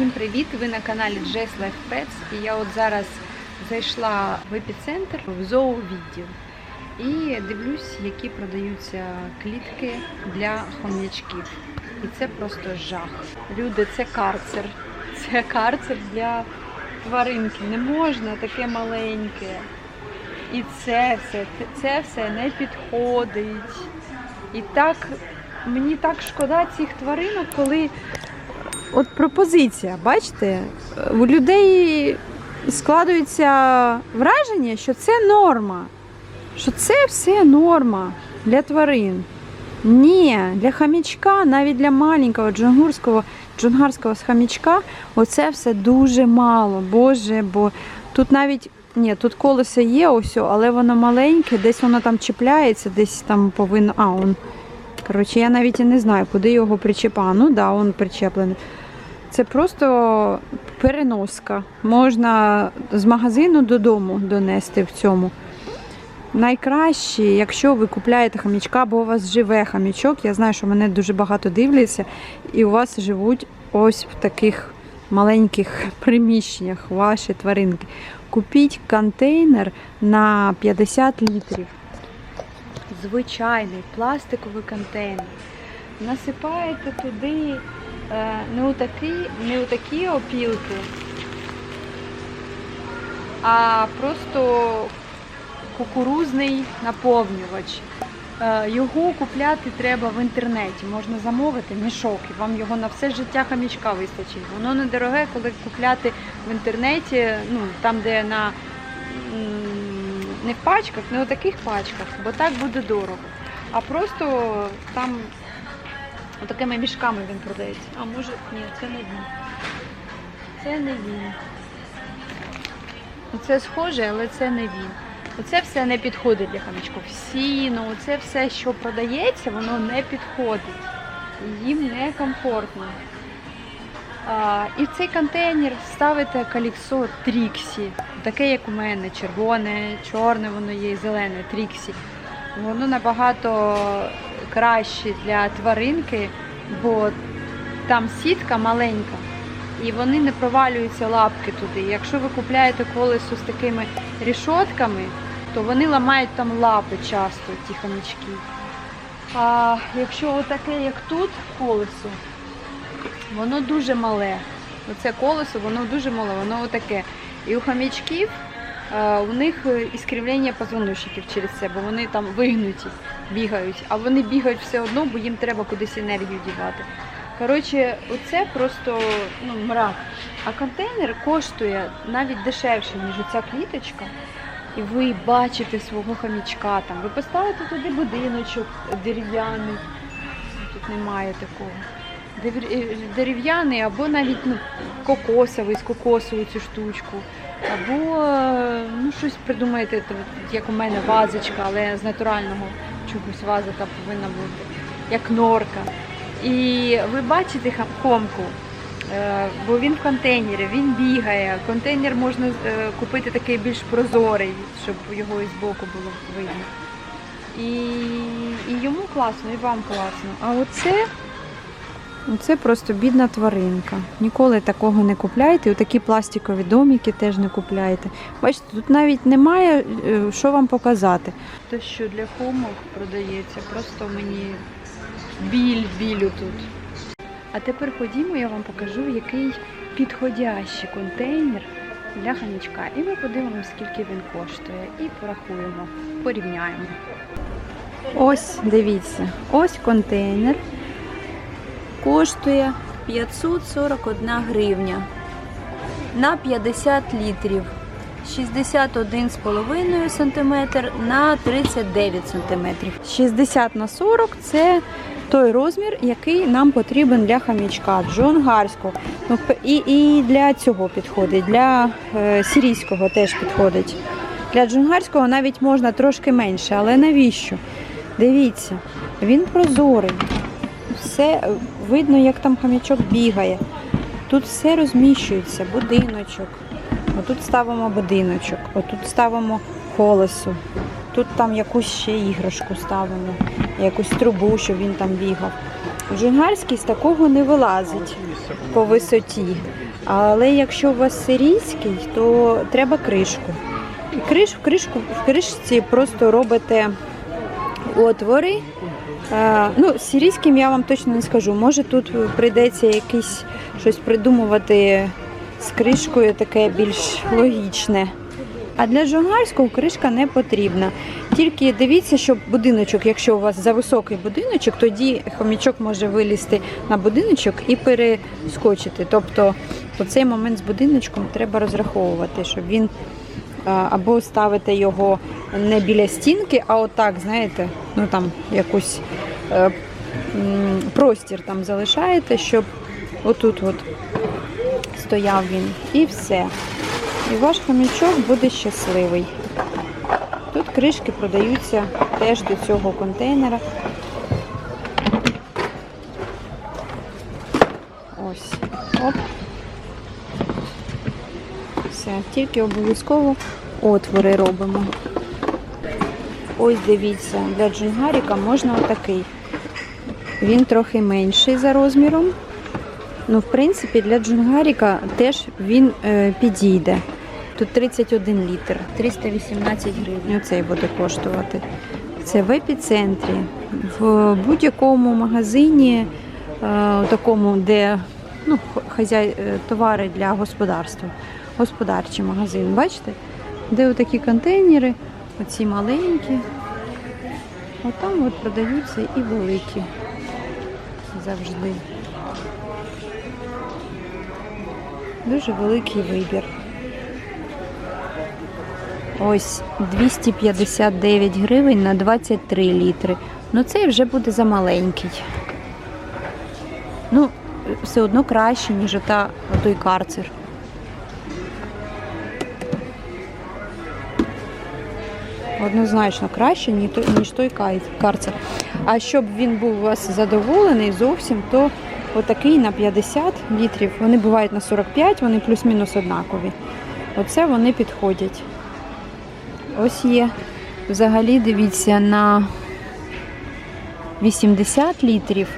Всім привіт! Ви на каналі Jess Life Pets і я от зараз зайшла в епіцентр в зоовідділ і дивлюсь, які продаються клітки для хом'ячків. І це просто жах. Люди, це карцер. Це карцер для тваринки. Не можна таке маленьке. І це все, це все не підходить. І так мені так шкода цих тваринок, коли От пропозиція, бачите, у людей складується враження, що це норма, що це все норма для тварин. Ні, для хамічка, навіть для маленького джунгурського, джунгарського хамічка, оце все дуже мало. Боже, бо тут навіть ні, тут колесо є, ось, але воно маленьке, десь воно там чіпляється, десь там повинно. А, он. Коротше, я навіть і не знаю, куди його причепа. Ну, да, он причеплений. Це просто переноска. Можна з магазину додому донести в цьому. Найкраще, якщо ви купляєте хамічка, бо у вас живе хамічок. Я знаю, що мене дуже багато дивляться, і у вас живуть ось в таких маленьких приміщеннях ваші тваринки. Купіть контейнер на 50 літрів. Звичайний пластиковий контейнер. Насипаєте туди не у такі, не у такі опілки, а просто кукурузний наповнювач. Е, Його купляти треба в інтернеті. Можна замовити мішок, і вам його на все життя хамічка вистачить. Воно недороге, коли купляти в інтернеті, ну там, де на не в пачках, не у таких пачках, бо так буде дорого. А просто там такими мішками він продається. А може, ні, це не він. Це не він. Це схоже, але це не він. Оце все не підходить для хамічків. Сіно, оце все, що продається, воно не підходить. Їм не комфортно. А, і в цей контейнер ставите каліксо Тріксі. Таке, як у мене, червоне, чорне воно є і зелене Тріксі. Воно набагато краще для тваринки, бо там сітка маленька і вони не провалюються лапки туди. Якщо ви купляєте колесо з такими рішотками, то вони ламають там лапи часто, ті хомячки. А якщо отаке, як тут, колесо, воно дуже мале. Оце колесо, воно дуже мале, воно отаке. І у хомячків е, у них іскривлення позвоночників через це, бо вони там вигнуті, бігають, а вони бігають все одно, бо їм треба кудись енергію дівати. Коротше, оце просто ну, мрак. А контейнер коштує навіть дешевше, ніж оця кліточка. І ви бачите свого хомячка там. Ви поставите туди будиночок дерев'яний. Тут немає такого. Е, Дерев'яний або навіть ну, кокосовий з кокосовою цю штучку. Або е, ну, щось придумаєте, як у мене вазочка, але з натурального чогось ваза там повинна бути, як норка. І ви бачите комку, е, бо він в контейнері, він бігає. Контейнер можна е, купити такий більш прозорий, щоб його і збоку було видно. І, і йому класно, і вам класно. А оце, оце просто бідна тваринка. Ніколи такого не купляйте. Такі пластикові домики теж не купляйте. Бачите, тут навіть немає е, що вам показати. Те, що для хомок продається, просто мені біль білю тут. А тепер ходімо, я вам покажу, який підходящий контейнер для хомячка. І ми подивимося, скільки він коштує. І порахуємо, порівняємо. Ось, дивіться, ось контейнер. Коштує 541 гривня на 50 літрів. 61,5 см на 39 см. 60 на 40 це той розмір, який нам потрібен для хам'ячка, джунгарського. Ну, і, і для цього підходить, для е, сирійського теж підходить. Для джунгарського навіть можна трошки менше, але навіщо? Дивіться, він прозорий. Все видно, як там хам'ячок бігає. Тут все розміщується, будиночок. Отут ставимо будиночок, отут ставимо колесо, тут там якусь ще іграшку ставимо, якусь трубу, щоб він там бігав. Джунгарський з такого не вилазить по висоті. Але якщо у вас сирійський, то треба кришку. І криш, кришку, в кришці просто робите отвори. Е, ну, сирійським я вам точно не скажу. Може тут прийдеться якийсь щось придумувати з кришкою таке більш логічне. А для джунгарського кришка не потрібна. Тільки дивіться, щоб будиночок, якщо у вас за високий будиночок, тоді хомячок може вилізти на будиночок і перескочити. Тобто у цей момент з будиночком треба розраховувати, щоб він або ставити його не біля стінки, а отак, знаєте, ну там якусь е, простір там залишаєте, щоб отут от стояв він. І все. І ваш хомячок буде щасливий. Тут кришки продаються теж до цього контейнера. Ось. Оп. Все, тільки обов'язково отвори робимо. Ось дивіться, для джунгаріка можна отакий. Він трохи менший за розміром. Ну, в принципі, для джунгаріка теж він е, підійде. Тут 31 літр, 318 гривень. Оцей буде коштувати. Це в епіцентрі, в будь-якому магазині, е, такому, де ну, хазяй, е, товари для господарства, господарчий магазин. Бачите? Де отакі контейнери, оці маленькі. Отам от продаються і великі завжди. Дуже великий вибір. Ось 259 гривень на 23 літри. Ну цей вже буде замаленький. Ну, все одно краще, ніж ота, той карцер. Однозначно краще, ніж той карцер. А щоб він був у вас задоволений зовсім, то отакий на 50 літрів. Вони бувають на 45, вони плюс-мінус однакові. Оце вони підходять. Ось є. Взагалі, дивіться, на 80 літрів.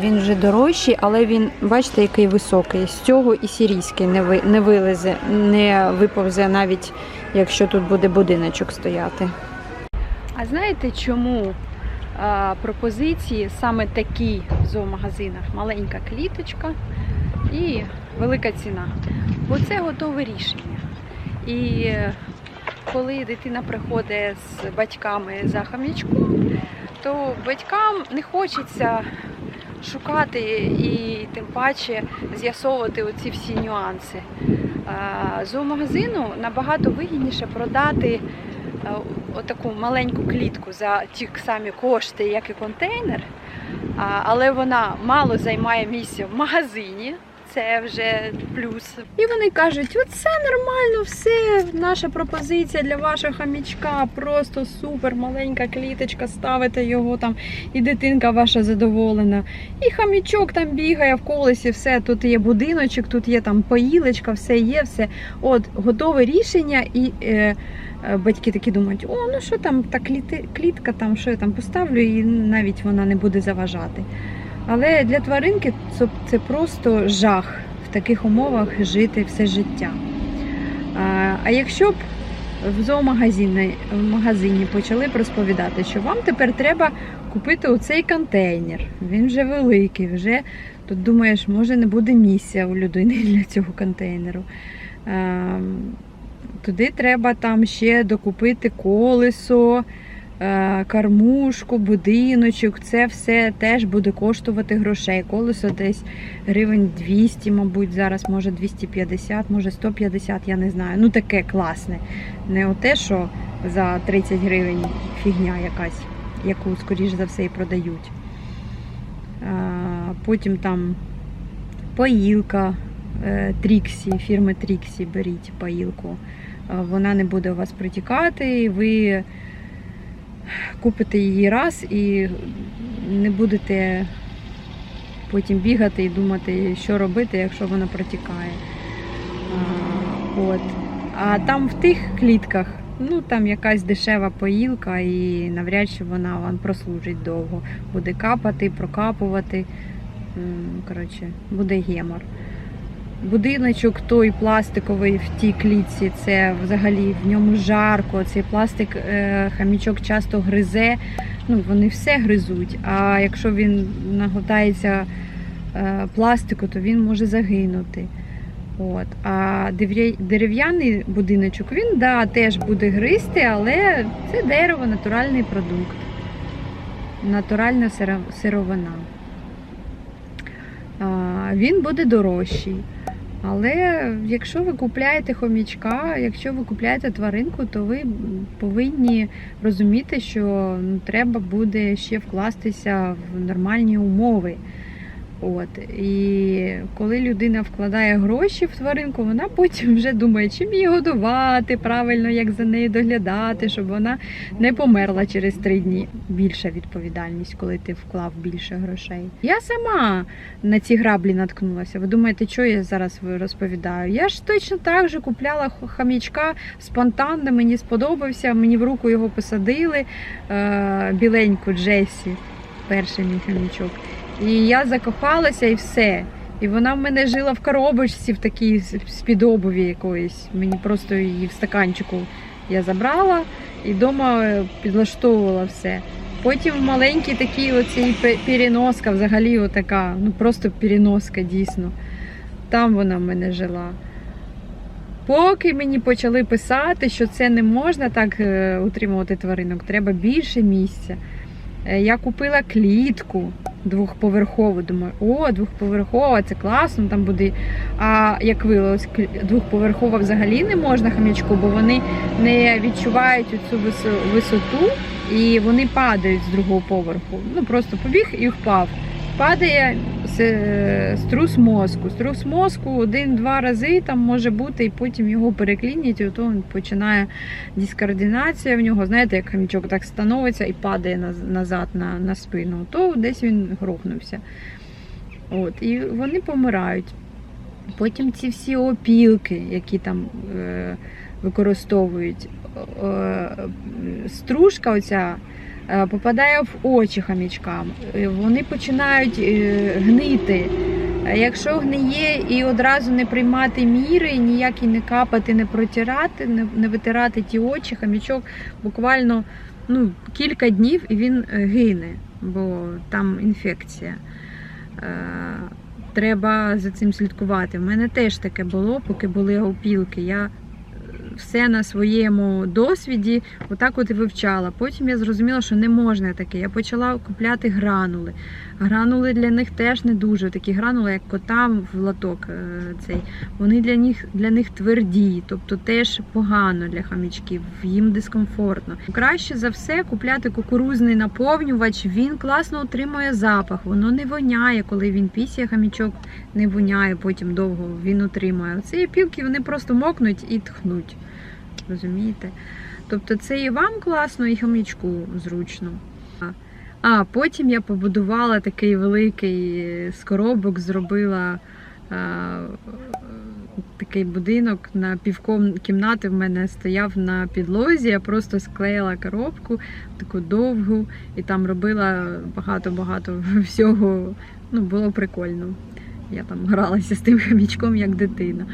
Він вже дорожчий, але він, бачите, який високий. З цього і сірійський не, ви, не вилезе, не виповзе, навіть якщо тут буде будиночок стояти. А знаєте, чому а, пропозиції саме такі в зоомагазинах? Маленька кліточка і велика ціна. Бо це готове рішення. І е, коли дитина приходить з батьками за хам'ячком, то батькам не хочеться шукати і тим паче з'ясовувати оці всі нюанси. А, Зоомагазину набагато вигідніше продати е, отаку маленьку клітку за ті самі кошти, як і контейнер, але вона мало займає місця в магазині. Це вже плюс. І вони кажуть: оце нормально, все, наша пропозиція для вашого хамічка, просто супер, маленька кліточка, ставите його там, і дитинка ваша задоволена. І хамічок там бігає в колесі, все, тут є будиночок, тут є там поїлочка, все є, все. От, готове рішення, і е, е, батьки такі думають, о, ну що там, та кліти, клітка, там, що я там поставлю, і навіть вона не буде заважати. Але для тваринки це, просто жах в таких умовах жити все життя. А, якщо б в зоомагазині в магазині почали б розповідати, що вам тепер треба купити оцей контейнер, він вже великий, вже тут думаєш, може не буде місця у людини для цього контейнеру. Туди треба там ще докупити колесо, е, кормушку, будиночок. Це все теж буде коштувати грошей. Колесо десь гривень 200, мабуть, зараз, може 250, може 150, я не знаю. Ну таке класне. Не те, що за 30 гривень фігня якась, яку, скоріш за все, і продають. Потім там поїлка е, Тріксі, фірми Тріксі, беріть поїлку. Е, Вона не буде у вас протікати, і ви купите її раз і не будете потім бігати і думати, що робити, якщо вона протікає. А, от. а там в тих клітках, ну там якась дешева поїлка, і навряд чи вона вам прослужить довго. Буде капати, прокапувати. Коротше, буде гемор. Будиночок той пластиковий в тій клітці, це взагалі в ньому жарко. Цей пластик е, хамічок часто гризе. Ну, вони все гризуть. А якщо він наглотається е, пластику, то він може загинути. От. А дерев'яний будиночок він да, теж буде гризти, але це дерево, натуральний продукт, натуральна сировина. Він буде дорожчий. Але якщо ви купляєте хомічка, якщо ви купляєте тваринку, то ви повинні розуміти, що ну, треба буде ще вкластися в нормальні умови. От. І коли людина вкладає гроші в тваринку, вона потім вже думає, чим її годувати правильно, як за нею доглядати, щоб вона не померла через три дні. Більша відповідальність, коли ти вклав більше грошей. Я сама на ці граблі наткнулася. Ви думаєте, що я зараз розповідаю? Я ж точно так же купляла хам'ячка спонтанно, мені сподобався, мені в руку його посадили е- біленьку Джесі, перший мій хам'ячок. І я закохалася і все. І вона в мене жила в коробочці в такій з-під якоїсь. Мені просто її в стаканчику я забрала і вдома підлаштовувала все. Потім маленький такий оцей переноска, взагалі отака, ну просто переноска дійсно. Там вона в мене жила. Поки мені почали писати, що це не можна так е, утримувати тваринок, треба більше місця. Е, Я купила клітку двохповерхову. Думаю, о, двохповерхова, це класно, там буде. А як виявилось, двохповерхова взагалі не можна хам'ячку, бо вони не відчувають цю висоту і вони падають з другого поверху. Ну просто побіг і впав. Падає струс мозку. Струс мозку один-два рази там може бути, і потім його переклінять, і то він починає дискоординація в нього. Знаєте, як хамічок так становиться і падає назад на, на спину, то десь він грохнувся. От, і вони помирають. Потім ці всі опілки, які там е, використовують, е, стружка оця попадає в очі хамічкам. Е, Вони починають е, гнити. Якщо гниє і одразу не приймати міри, ніякі не капати, не протирати, не, витирати ті очі, хамічок буквально ну, кілька днів і він е, гине, бо там інфекція. Е, Треба за цим слідкувати. У мене теж таке було, поки були опілки. Я е, все на своєму досвіді отак от і вивчала. Потім я зрозуміла, що не можна таке. Я почала купляти гранули. Гранули для них теж не дуже. Такі гранули, як котам в лоток е, цей. Вони для них для них тверді, тобто теж погано для хамічків, їм дискомфортно. Краще за все купляти кукурузний наповнювач. Він класно отримує запах. Воно не воняє, коли він пісє, хамічок не воняє, потім довго він отримує. Ці пілки вони просто мокнуть і тхнуть. Розумієте? Тобто це і вам класно, і хомячку зручно. А потім я побудувала такий великий е, з коробок, зробила а, такий будинок на півком кімнати в мене стояв на підлозі. Я просто склеїла коробку таку довгу і там робила багато-багато всього. Ну, було прикольно. Я там гралася з тим хомячком як дитина.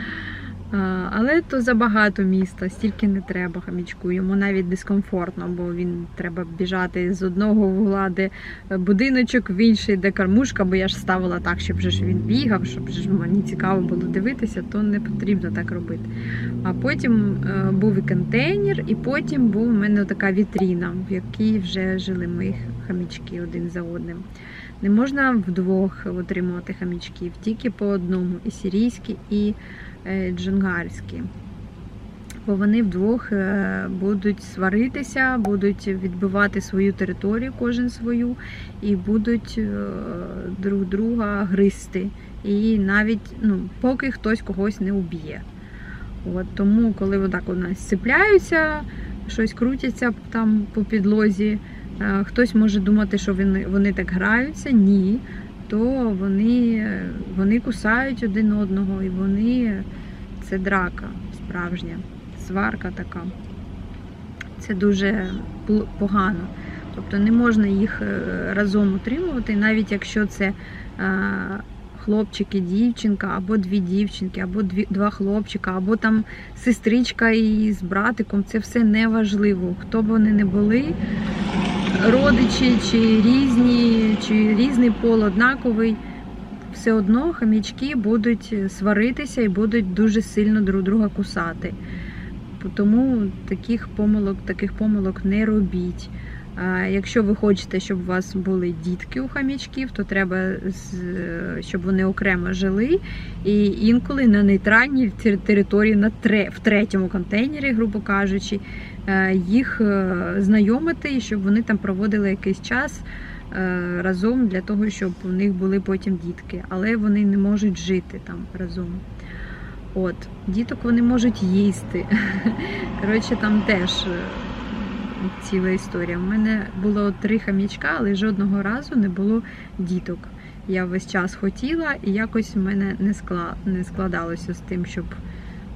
Але то забагато міста, стільки не треба хамічку. Йому навіть дискомфортно, бо він треба біжати з одного вугла, де будиночок, в інший, де кормушка, бо я ж ставила так, щоб ж він бігав, щоб ж мені цікаво було дивитися, то не потрібно так робити. А потім е, був і контейнер, і потім був у мене така вітріна, в якій вже жили мої хамічки один за одним. Не можна вдвох отримувати хамічків, тільки по одному, і сирійські, і е, джунгарські. Бо вони вдвох е, будуть сваритися, будуть відбивати свою територію, кожен свою, і будуть е, друг друга гризти. І навіть ну, поки хтось когось не уб'є. От, тому, коли отак у нас сцепляються, щось крутяться там по підлозі, хтось може думати, що вони, вони так граються. Ні. То вони, вони кусають один одного, і вони це драка справжня, сварка така. Це дуже погано. Тобто не можна їх е, разом утримувати, навіть якщо це е, хлопчик і дівчинка, або дві дівчинки, або дві, два хлопчика, або там сестричка із братиком. Це все не важливо. Хто б вони не були, родичі чи різні, чи різний пол однаковий. Все одно хам'ячки будуть сваритися і будуть дуже сильно друг друга кусати. Тому таких помилок, таких помилок не робіть. Якщо ви хочете, щоб у вас були дітки у хам'ячків, то треба, щоб вони окремо жили. І інколи на нейтральній території, на в третьому контейнері, грубо кажучи, їх е, знайомити, щоб вони там проводили якийсь час е, разом для того, щоб у них були потім дітки. Але вони не можуть жити там разом. От, діток вони можуть їсти. Коротше, там теж е, ціла історія. У мене було три хам'ячка, але жодного разу не було діток. Я весь час хотіла, і якось в мене не складалося з тим, щоб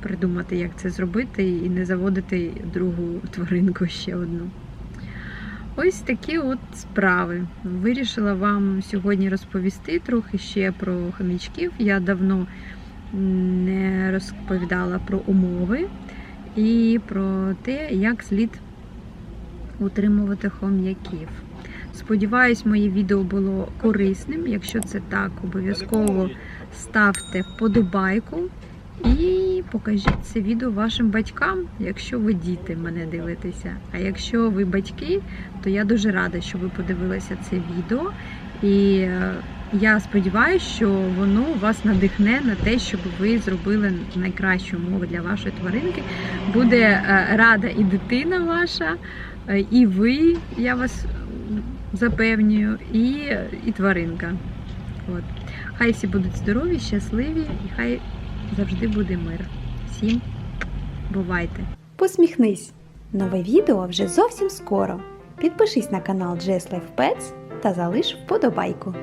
придумати, як це зробити, і не заводити другу тваринку ще одну. Ось такі от справи. Вирішила вам сьогодні розповісти трохи ще про хомячків. Я давно не розповідала про умови і про те, як слід утримувати хом'яків. Сподіваюсь, моє відео було корисним. Якщо це так, обов'язково ставте вподобайку і покажіть це відео вашим батькам, якщо ви діти мене дивитеся. А якщо ви батьки, то я дуже рада, що ви подивилися це відео. І е, я сподіваюся, що воно вас надихне на те, щоб ви зробили найкращу умову для вашої тваринки. Буде е, рада і дитина ваша, е, і ви, я вас запевнюю, і, і тваринка. От. Хай всі будуть здорові, щасливі, і хай завжди буде мир. Всім бувайте! Посміхнись! Нове відео вже зовсім скоро. Підпишись на канал Jess Life Pets та залиш вподобайку.